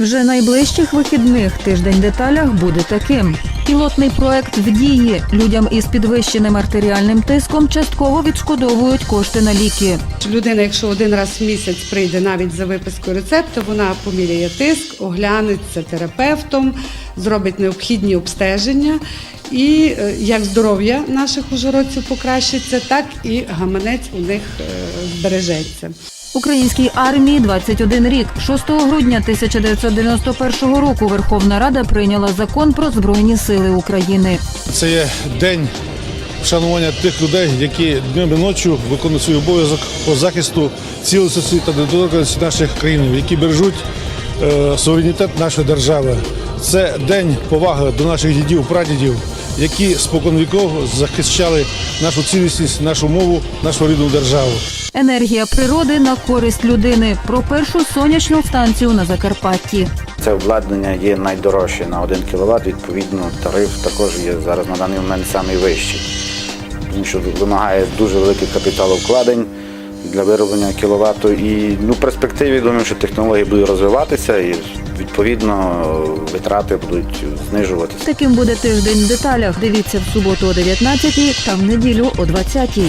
Вже найближчих вихідних тиждень деталях буде таким. Пілотний проект в дії людям із підвищеним артеріальним тиском частково відшкодовують кошти на ліки. Людина, якщо один раз в місяць прийде навіть за випискою рецепту, вона поміряє тиск, оглянеться терапевтом, зробить необхідні обстеження. І е, як здоров'я наших ужгородців покращиться, так і гаманець у них е, збережеться. Українській армії 21 рік. 6 грудня 1991 року Верховна Рада прийняла закон про збройні сили України. Це є день вшанування тих людей, які днем і ночі виконують свій обов'язок по захисту цілісності та недоторканості наших країн, які бережуть е, суверенітет нашої держави. Це день поваги до наших дідів, прадідів, які спокон віков захищали нашу цілісність, нашу мову, нашу рідну державу. Енергія природи на користь людини. Про першу сонячну станцію на Закарпатті. Це обладнання є найдорожче на 1 кВт, відповідно, тариф також є зараз на даний момент найвищий. Тому що вимагає дуже великих капіталовкладень для вироблення кіловату. І ну, в перспективі думаю, що технології будуть розвиватися і відповідно витрати будуть знижуватися. Таким буде тиждень в деталях. Дивіться в суботу о 19 та в неділю о 20